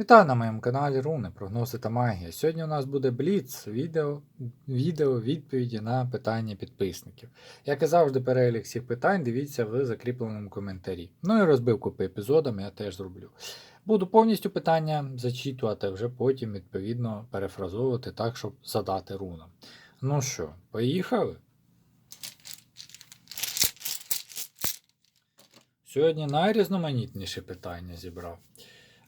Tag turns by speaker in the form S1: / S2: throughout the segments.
S1: Вітаю на моєму каналі Руни, прогнози та магія. Сьогодні у нас буде бліц відео, відео відповіді на питання підписників. Як і завжди, перелік всіх питань дивіться в закріпленому коментарі. Ну і розбивку по епізодам я теж зроблю. Буду повністю питання зачитувати, вже потім відповідно перефразовувати так, щоб задати рунам. Ну що, поїхали? Сьогодні найрізноманітніші питання зібрав.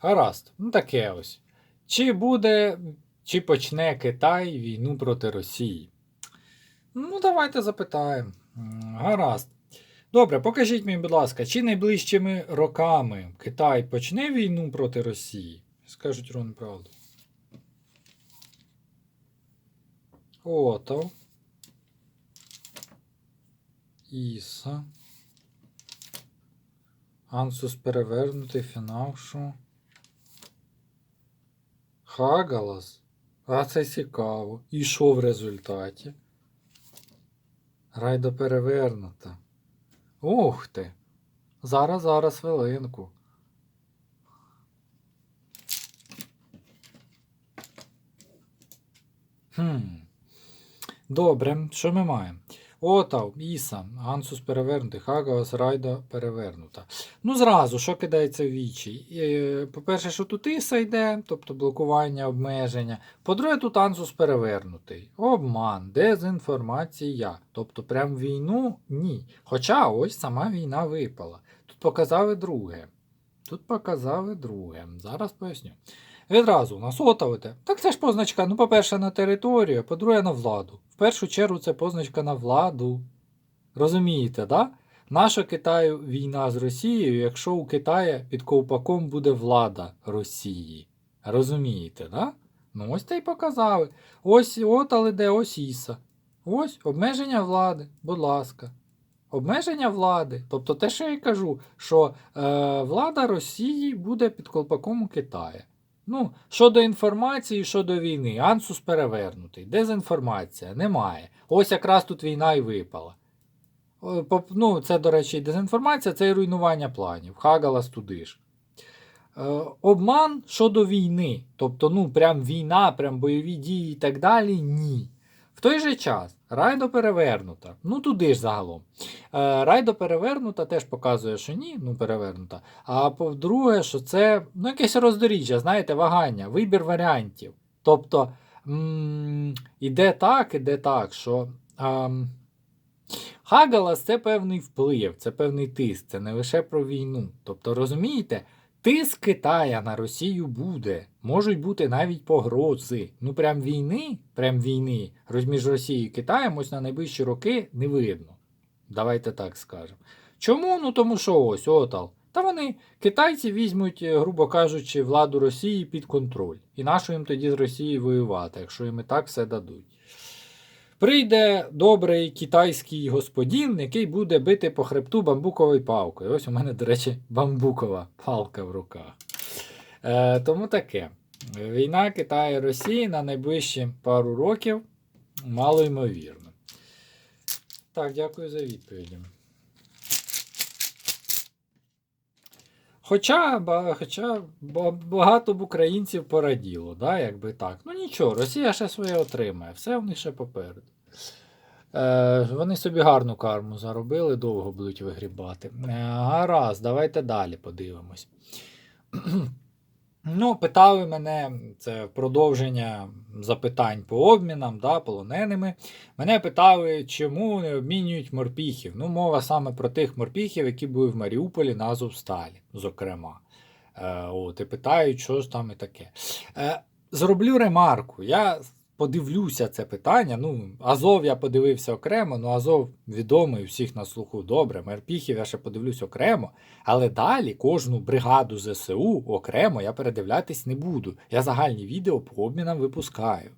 S1: Гаразд, ну таке ось. Чи буде, чи почне Китай війну проти Росії? Ну, давайте запитаємо. Гаразд. Добре, покажіть мені, будь ласка, чи найближчими роками Китай почне війну проти Росії? Скажуть Рон правду. Ото. Іса. Ансус перевернутий, фінал, що? Хагалас? А це цікаво. І що в результаті? Райда перевернута. Ух ти. Зараз, зараз хвилинку. Хм. Добре, що ми маємо? Отав, Іса, Ансус перевернутий, Хагалас, Райда перевернута. Ну, зразу, що кидається в вічі? Е, По-перше, що тут Іса йде, тобто блокування, обмеження. По-друге, тут Ансус перевернутий. Обман, дезінформація. Тобто, прям війну ні. Хоча ось сама війна випала. Тут показали друге. Тут показали друге. Зараз поясню. Відразу нас отавите. Так це ж позначка, ну, по-перше, на територію, а по-друге, на владу. В першу чергу це позначка на владу. Розумієте, да? Наша Китаю війна з Росією, якщо у Китая під ковпаком буде влада Росії. Розумієте, да? Ну ось те й показали. Ось от, але де ось Іса. Ось обмеження влади, будь ласка. Обмеження влади. Тобто те, що я кажу, що е, влада Росії буде під колпаком Китая. Ну, щодо інформації, щодо війни, Ансус перевернутий. Дезінформація немає. Ось якраз тут війна і випала. Ну, це, до речі, дезінформація, це і руйнування планів. Хагалас туди ж. Е, обман щодо війни. Тобто, ну, прям війна, прям бойові дії і так далі. Ні. В той же час райдо перевернута. Ну, туди ж загалом. Е, райдо перевернута теж показує, що ні, ну перевернута. А по-друге, що це ну, якесь роздоріжжя, знаєте, вагання, вибір варіантів. Тобто м- іде так, іде так, що. Хагалас це певний вплив, це певний тиск, це не лише про війну. Тобто, розумієте, тиск Китая на Росію буде. Можуть бути навіть погрози. Ну, прям війни, прям війни між Росією і Китаєм ось на найближчі роки не видно. Давайте так скажемо. Чому? Ну тому що ось отал. Та вони, китайці, візьмуть, е, грубо кажучи, владу Росії під контроль. І нащо їм тоді з Росією воювати, якщо їм і так все дадуть. Прийде добрий китайський господин, який буде бити по хребту бамбуковою палкою. Ось у мене, до речі, бамбукова палка в руках. Е, тому таке. Війна Китаю і Росії на найближчі пару років мало ймовірно. Так, дякую за відповіді. Хоча, хоча ба- багато б українців пораділо, да, якби так. Ну нічого, Росія ще своє отримає, все в них ще попереду. Е, вони собі гарну карму заробили, довго будуть вигрібати. Е, гаразд, давайте далі подивимось. Ну, питали мене, це продовження запитань по обмінам, да, полоненими. Мене питали, чому не обмінюють морпіхів. Ну, мова саме про тих морпіхів, які були в Маріуполі на Азовсталі, зокрема. Е, от, і питають, що ж там і таке. Е, зроблю ремарку. Я подивлюся це питання. Ну, Азов я подивився окремо, ну Азов відомий всіх на слуху добре. Морпіхів я ще подивлюсь окремо. Але далі кожну бригаду ЗСУ окремо я передивлятись не буду. Я загальні відео по обмінам випускаю.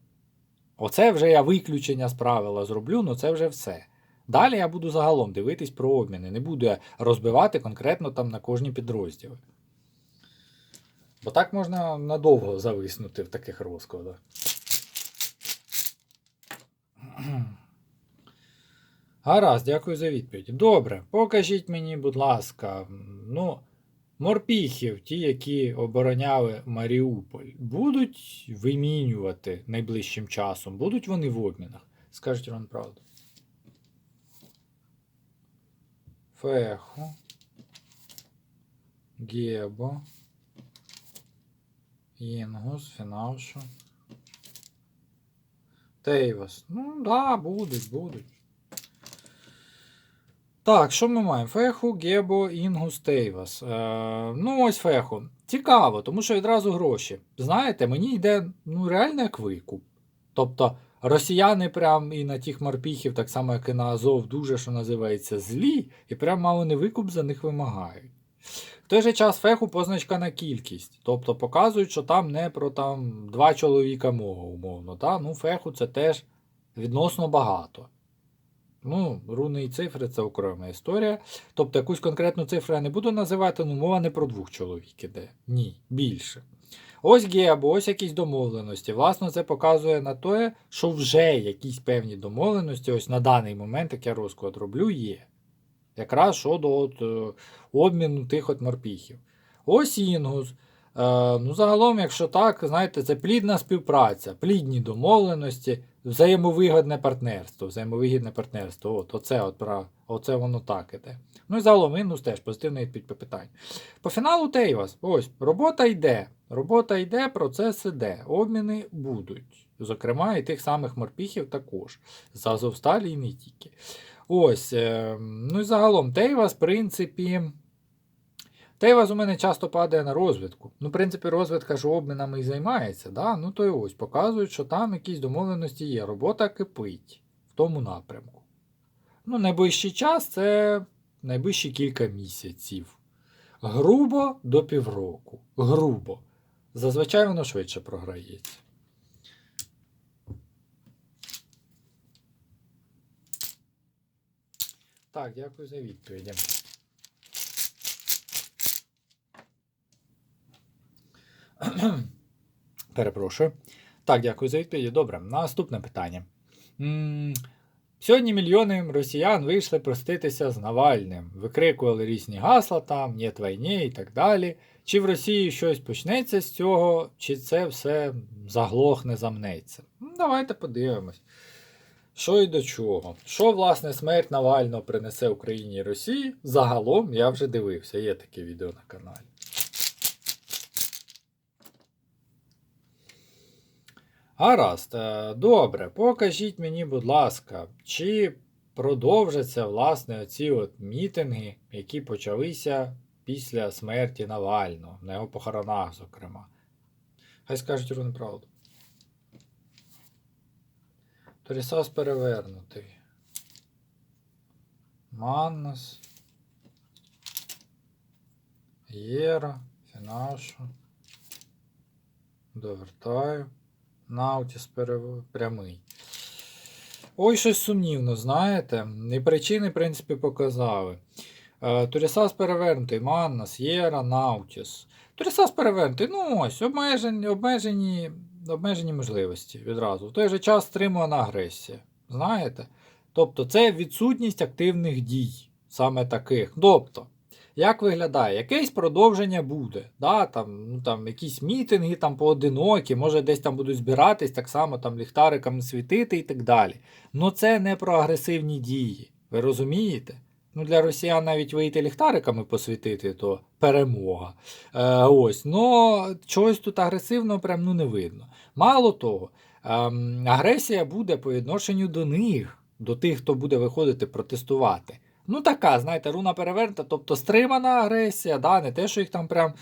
S1: Оце вже я виключення з правила зроблю, ну це вже все. Далі я буду загалом дивитись про обміни, не буду я розбивати конкретно там на кожні підрозділи. Бо так можна надовго зависнути в таких розкладах. Гаразд, дякую за відповідь. Добре, покажіть мені, будь ласка, ну, морпіхів, ті, які обороняли Маріуполь, будуть вимінювати найближчим часом? Будуть вони в обмінах? Скажіть вам правду. Фехо. Гебо. Інгус, Фінаушу. Тейвас. Ну, да, будуть, будуть. Так, що ми маємо? Феху, Гебо, Інгус, Тейвас. Е, ну, ось Феху. Цікаво, тому що відразу гроші. Знаєте, мені йде ну, реально як викуп. Тобто, росіяни прям і на тих морпіхів, так само, як і на Азов, дуже, що називається, злі, і прям мало не викуп за них вимагають. В той же час феху позначка на кількість. Тобто показують, що там не про там два чоловіка мого, умовно. Та? Ну, феху це теж відносно багато. Ну, руни і цифри це окрема історія. Тобто якусь конкретну цифру я не буду називати, ну мова не про двох чоловік іде. Ні, більше. Ось гебо, ось якісь домовленості. Власне, це показує на те, що вже якісь певні домовленості, ось на даний момент, як я розклад роблю, є. Якраз щодо от, е, обміну тих от морпіхів. Ось інгус. Е, ну, загалом, якщо так, знаєте, це плідна співпраця, плідні домовленості, взаємовигідне партнерство. Взаємовигідне партнерство. От, оце, от, пра- оце воно так іде. Ну і загалом інгус теж позитивний відповідь по фіналу Тейвас. Ось, робота йде. Робота йде, процес іде. Обміни будуть. Зокрема, і тих самих морпіхів також. З Азовсталі і не тільки. Ось. Е, ну і загалом, Тейвас, в принципі. Тейвас у мене часто падає на розвідку. Ну, в принципі, розвідка ж обмінами і займається, да? ну то й ось показують, що там якісь домовленості є. Робота кипить в тому напрямку. Ну, найближчий час це найближчі кілька місяців. Грубо до півроку. Грубо. Зазвичай воно швидше програється. Так, дякую за відповіді. Перепрошую. Так, дякую за відповіді. Добре, наступне питання. Сьогодні мільйони росіян вийшли проститися з Навальним, викрикували різні гасла там, «Нєт війні» і так далі. Чи в Росії щось почнеться з цього, чи це все заглохне, замнеться? Давайте подивимось. Що і до чого? Що, власне, смерть Навального принесе Україні і Росії? Загалом я вже дивився, є таке відео на каналі. Гаразд, е, добре, покажіть мені, будь ласка, чи продовжаться власне оці от мітинги, які почалися після смерті Навального, на його похоронах, зокрема. Хай скажуть рівну правду. Торісас перевернутий. Маннас. Єра. Фінашу. Довертаю. Наутіс перев... прямий. Ой, щось сумнівно, знаєте. І причини, в принципі, показали. Е, Турісас перевернутий, Маннас, Єра, Наутіс. Турісас перевернутий, ну ось, обмежені, обмежені, обмежені можливості відразу. В той же час стримувана агресія. Знаєте? Тобто це відсутність активних дій, саме таких. Тобто, як виглядає? Якесь продовження буде. Да? Там, ну, там, якісь мітинги там, поодинокі, може десь там будуть збиратись, так само там ліхтариками світити і так далі. Ну це не про агресивні дії. Ви розумієте? Ну, для росіян навіть вийти ліхтариками посвітити, то перемога. Е, ось, но чогось тут агресивного прям ну, не видно. Мало того, ем, агресія буде по відношенню до них, до тих, хто буде виходити протестувати. Ну, така, знаєте, руна перевернута, тобто стримана агресія, да, не те, що їх там прям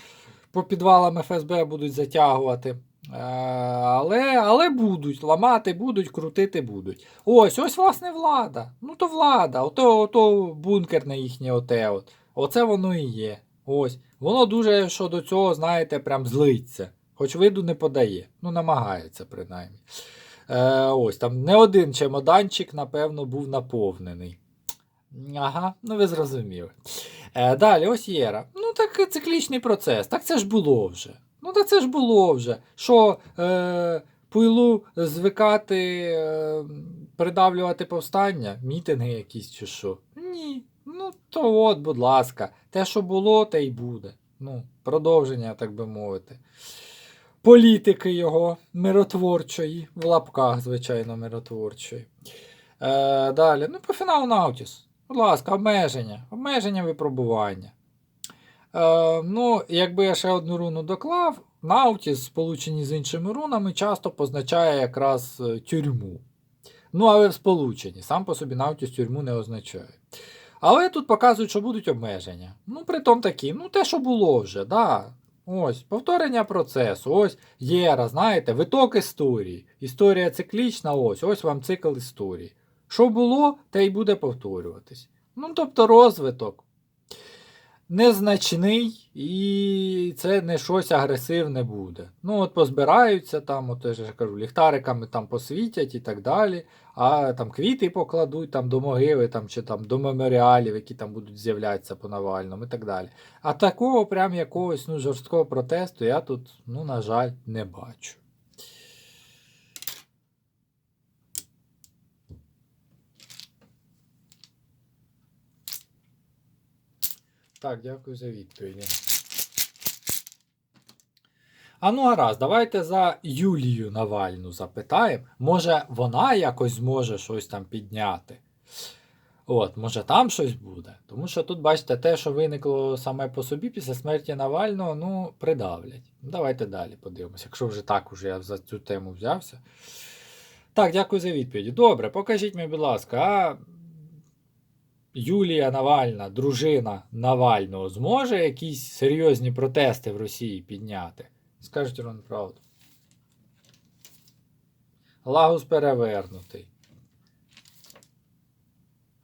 S1: по підвалам ФСБ будуть затягувати. Е, але, але будуть, ламати будуть, крутити будуть. Ось, ось, власне, влада. Ну, то влада, ото, ото бункерне їхнє оте. От. Оце воно і є. Ось. Воно дуже що до цього, знаєте, прям злиться. Хоч виду не подає. Ну, намагається, принаймні. Е, ось там не один чемоданчик, напевно, був наповнений. Ага, ну ви зрозуміли. Е, далі, ось Єра. Ну, так циклічний процес. Так це ж було вже. Ну, так це ж було вже. Що е, пуйлу звикати е, придавлювати повстання, мітинги якісь чи що? Ні. Ну, то от, будь ласка, те, що було, те й буде. ну, продовження, так би мовити. Політики його миротворчої, в лапках, звичайно, миротворчої. Е, далі, ну, по фіналу Наутіс. Будь ласка, обмеження. Обмеження випробування. Е, ну, якби я ще одну руну доклав, Наутіс, сполучені з іншими рунами, часто позначає якраз е, тюрму. Ну, але в сполученні. Сам по собі Наутіс тюрму не означає. Але тут показують, що будуть обмеження. Ну, притом такі, ну, те, що було вже, да. Ось, повторення процесу. Ось єра, знаєте, виток історії. Історія циклічна, ось, ось вам цикл історії. Що було, те й буде повторюватись. Ну, тобто розвиток незначний і це не щось агресивне буде. Ну, от позбираються там, от я ж кажу, ліхтариками там посвітять і так далі, а там квіти покладуть там до могили там, чи там до меморіалів, які там будуть з'являтися по Навальному і так далі. А такого прям якогось ну, жорсткого протесту я тут, ну, на жаль, не бачу. Так, дякую за відповіді. А ну гаразд, давайте за Юлію Навальну запитаємо. Може, вона якось зможе щось там підняти. От, може там щось буде. Тому що тут, бачите, те, що виникло саме по собі після смерті Навального, ну, придавлять. Давайте далі подивимося, якщо вже так уже я за цю тему взявся. Так, дякую за відповіді. Добре, покажіть мені, будь ласка, а Юлія Навальна, дружина Навального, зможе якісь серйозні протести в Росії підняти? Скажіть вам правду. Лагус перевернутий.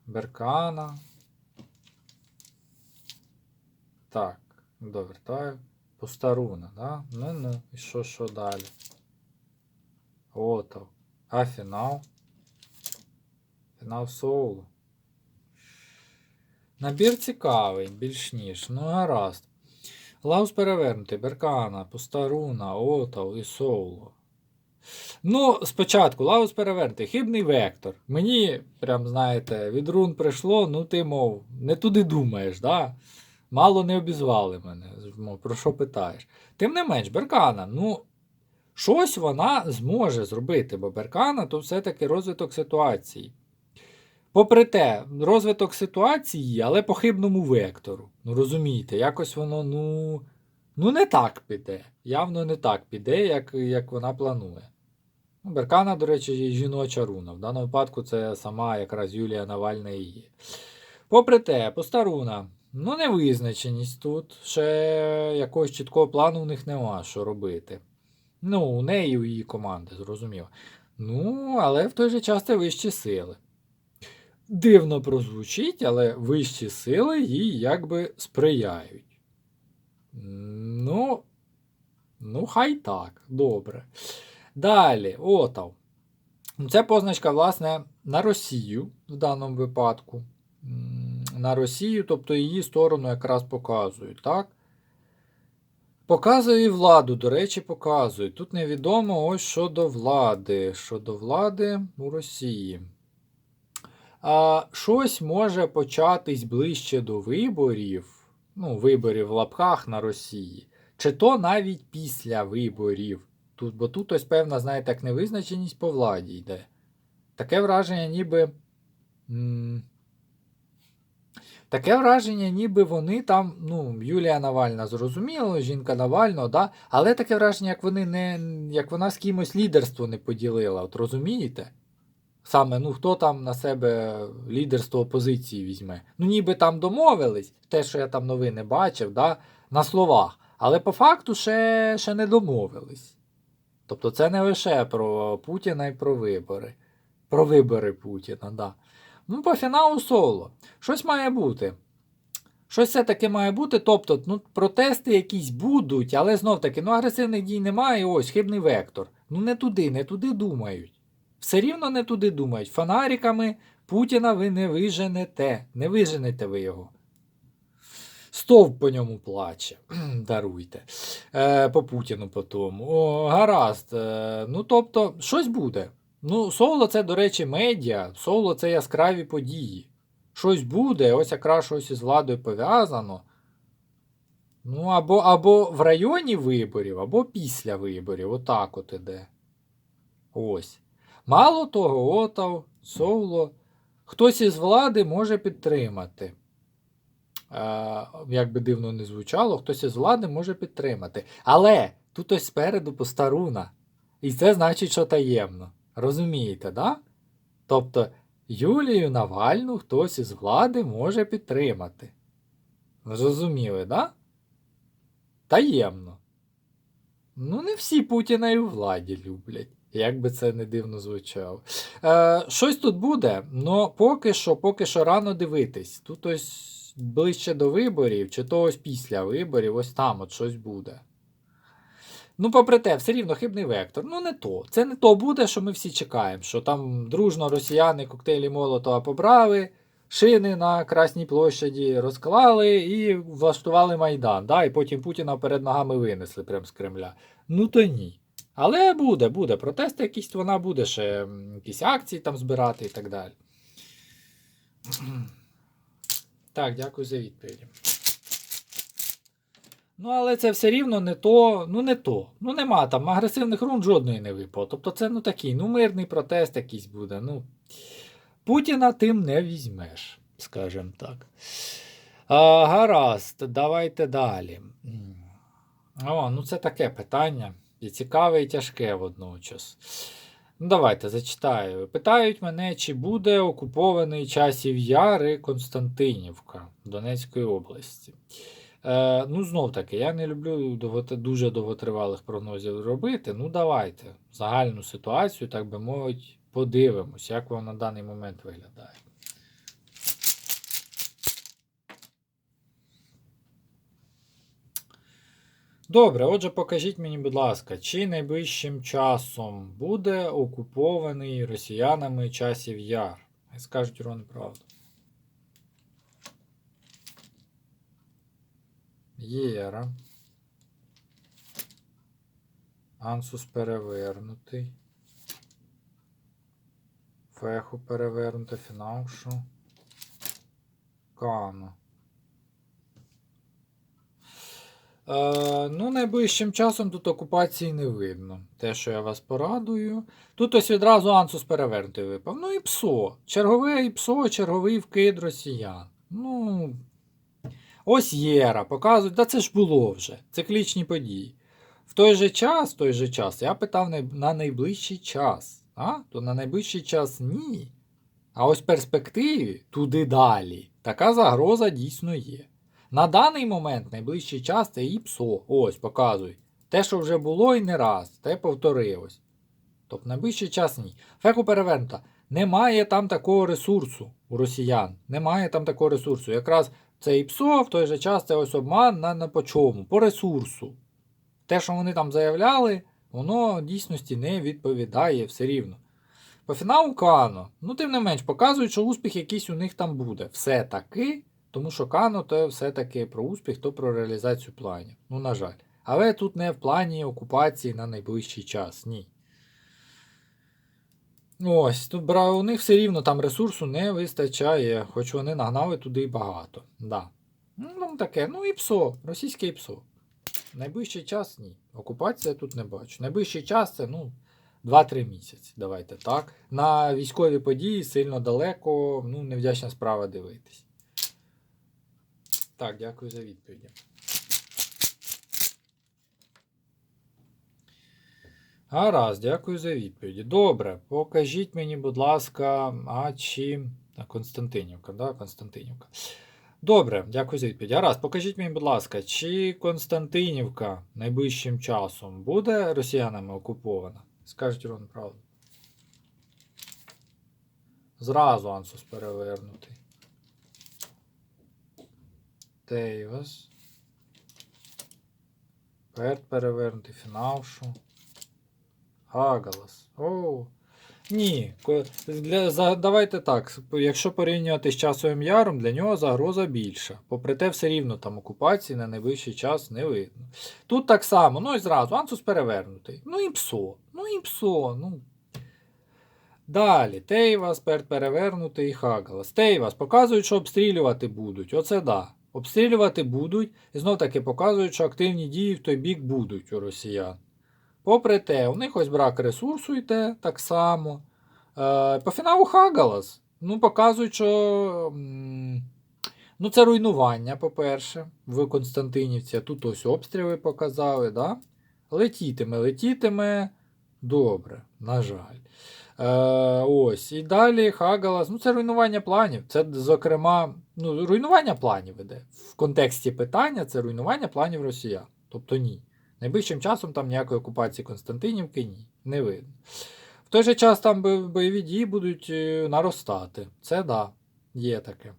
S1: Беркана. Так, довертаю. Постаруна, да? Ну-ну, і що, що далі? Ото. А фінал? Фінал соулу. Набір цікавий, більш ніж. Ну, гаразд. Лаус перевернутий, Беркана, Постаруна, Отал і Соуло. Ну, спочатку, Лаус перевернутий, хибний вектор. Мені, прям, знаєте, від рун прийшло, ну ти, мов, не туди думаєш, да? Мало не обізвали мене. Мов, про що питаєш? Тим не менш, Беркана, ну, щось вона зможе зробити, бо Беркана то все-таки розвиток ситуації. Попри те, розвиток ситуації, але по хибному вектору. Ну розумієте, якось воно, ну, ну не так піде. Явно не так піде, як, як вона планує. Ну, Беркана, до речі, є жіноча руна. В даному випадку це сама якраз Юлія Навальна і є. Попри те, постаруна. Ну, невизначеність тут. Ще якогось чіткого плану у них нема, що робити. Ну, у неї у її команди, зрозуміло. Ну, але в той же час це вищі сили. Дивно прозвучить, але вищі сили їй якби сприяють. Ну, ну, хай так, добре. Далі, Отав. Це позначка, власне, на Росію в даному випадку. На Росію, тобто її сторону якраз показують, так? Показує і владу, до речі, показують. Тут невідомо ось щодо влади. Щодо влади у Росії. А, щось може початись ближче до виборів, ну, виборів в лапках на Росії, чи то навіть після виборів. Тут, бо тут ось певна, знаєте, як невизначеність по владі йде. Таке враження, ніби. М Таке враження, ніби вони там, ну, Юлія Навальна зрозуміло, жінка Навального, да? але таке враження, як вони не, як вона з кимось лідерство не поділила. От розумієте? Саме, ну хто там на себе лідерство опозиції візьме. Ну, ніби там домовились, те, що я там новини бачив, да, на словах. Але по факту ще, ще не домовились. Тобто це не лише про Путіна і про вибори. Про вибори Путіна, да. Ну, по фіналу соло. Щось має бути. Щось все-таки має бути. Тобто, ну, протести якісь будуть, але знов таки, ну, агресивних дій немає. Ось хибний вектор. Ну, не туди, не туди думають. Все рівно не туди думають. Фонариками Путіна ви не виженете. Не виженете ви його. Стовп по ньому плаче. Даруйте. Е, По Путіну по тому. О, гаразд. Е, ну, тобто, щось буде. Ну, соло це, до речі, медіа, соло це яскраві події. Щось буде, ось якраз щось із владою пов'язано. Ну, або, або в районі виборів, або після виборів. Отак от іде. Ось. Мало того, Отав, Совло, хтось із влади може підтримати. Е, як би дивно не звучало, хтось із влади може підтримати. Але тут ось спереду постаруна. І це значить, що таємно. Розумієте, да? Тобто Юлію Навальну хтось із влади може підтримати. Зрозуміли, да? Таємно. Ну, не всі Путіна і у владі люблять, як би це не дивно звучало. Е, щось тут буде, але поки що, поки що рано дивитись. Тут ось ближче до виборів, чи то ось після виборів, ось там от щось буде. Ну, попри те, все рівно хибний вектор. Ну, не то. Це не то буде, що ми всі чекаємо, що там дружно росіяни коктейлі Молотова побрали, шини на Красній площаді розклали і влаштували Майдан. Да? І потім Путіна перед ногами винесли прямо з Кремля. Ну то ні. Але буде, буде. Протести якісь вона буде ще якісь акції там збирати і так далі. Так, дякую за відповіді. Ну, але це все рівно не то, ну не то. Ну нема там агресивних рун жодної не випало. Тобто це ну такий, ну мирний протест якийсь буде. Ну, Путіна тим не візьмеш, скажімо так. А, гаразд, давайте далі. О, ну це таке питання. І цікаве, і тяжке водночас. Ну, давайте зачитаю. Питають мене, чи буде окупований часів Яр і Константинівка Донецької області. Е, ну, знов таки, я не люблю дуже довготривалих прогнозів робити. Ну, давайте загальну ситуацію, так би мовити, подивимось, як воно на даний момент виглядає. Добре, отже, покажіть мені, будь ласка, чи найближчим часом буде окупований росіянами часів Яр? Скажуть Ірон правду. Єра. Ансус перевернутий. Феху перевернута, фінаушу. Кано. Е, ну, найближчим часом тут окупації не видно. Те, що я вас порадую. Тут ось відразу Ансус перевернутий випав. Ну і ПСО. Чергове і ПСО, черговий вкид росіян. Ну. Ось Єра, показують, та це ж було вже. Циклічні події. В той же час, той же час, я питав на найближчий час. А? То на найближчий час ні. А ось в перспективі туди далі. Така загроза дійсно є. На даний момент найближчий час це ІПСО. Ось, показуй. Те, що вже було і не раз, те повторилось. Тобто найближчий час ні. Феку перевернута. Немає там такого ресурсу у росіян. Немає там такого ресурсу. Якраз це ІПСО, в той же час це ось обман на, на по чому? По ресурсу. Те, що вони там заявляли, воно дійсності не відповідає все рівно. По фіналу Кано, ну тим не менш, показують, що успіх якийсь у них там буде. Все-таки, тому що Кано то все-таки про успіх, то про реалізацію планів. Ну, на жаль. Але тут не в плані окупації на найближчий час. Ні. Ось, тут у них все рівно там ресурсу не вистачає, хоч вони нагнали туди й багато. Да. Ну, таке, ну і ПСО, російське і ПСО. Найближчий час ні. Окупація тут не бачу. Найближчий час це, ну, 2-3 місяці. Давайте так. На військові події сильно далеко, ну, невдячна справа дивитись. Так, дякую за відповіді. Гаразд, дякую за відповіді. Добре, покажіть мені, будь ласка, а чи. Константинівка, да? Константинівка. Добре, дякую за відповідь. Гаразд, покажіть мені, будь ласка, чи Константинівка найближчим часом буде росіянами окупована? Скажіть Рон правду. Зразу Ансус перевернутий. Тейвас. Перт перевернутий, фінавшу. Агалас. О. Ні. Для, за, давайте так. Якщо порівнювати з часовим яром, для нього загроза більша. Попри те, все рівно там окупації на найближчий час не видно. Тут так само, ну і зразу, Ансус перевернутий. Ну і псо. Ну і псо. Ну. Далі, Тейвас, Перт перевернутий і Хагалас. Тейвас, показують, що обстрілювати будуть. Оце да. Обстрілювати будуть, і знов таки показують, що активні дії в той бік будуть у росіян. Попри те, у них ось брак ресурсу йде так само. Е, по фіналу Хагалас. Ну, показують, що ну, це руйнування, по-перше, в Константинівці. Тут ось обстріли показали. Да? Летітиме, летітиме. Добре, на жаль. Е, ось. І далі Хагалас. Ну, це руйнування планів. Це, зокрема, ну, руйнування планів іде. В контексті питання це руйнування планів росіян. Тобто ні. Найближчим часом там ніякої окупації Константинівки ні. Не видно. В той же час там бойові дії будуть е, наростати. Це да, є таке.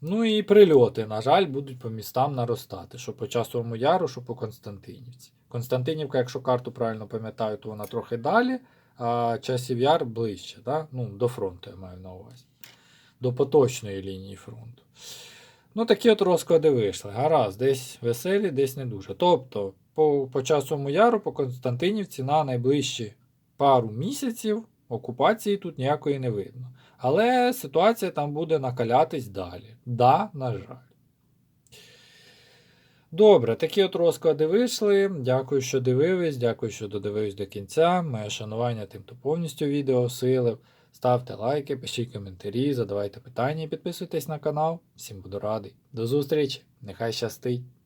S1: Ну і прильоти, на жаль, будуть по містам наростати. Що по часовому яру, що по Константинівці. Константинівка, якщо карту правильно пам'ятаю, то вона трохи далі, а часів яр ближче, да? ну, до фронту я маю на увазі. До поточної лінії фронту. Ну, такі от розклади вийшли. Гаразд, десь веселі, десь не дуже. Тобто, по, по часовому яру, по Константинівці на найближчі пару місяців окупації тут ніякої не видно. Але ситуація там буде накалятись далі. Да, на жаль. Добре, такі от розклади вийшли. Дякую, що дивились, дякую, що додивились до кінця. Моє шанування тим, хто повністю відео осилив. Ставте лайки, пишіть коментарі, задавайте питання і підписуйтесь на канал. Всім буду радий. До зустрічі! Нехай щастить!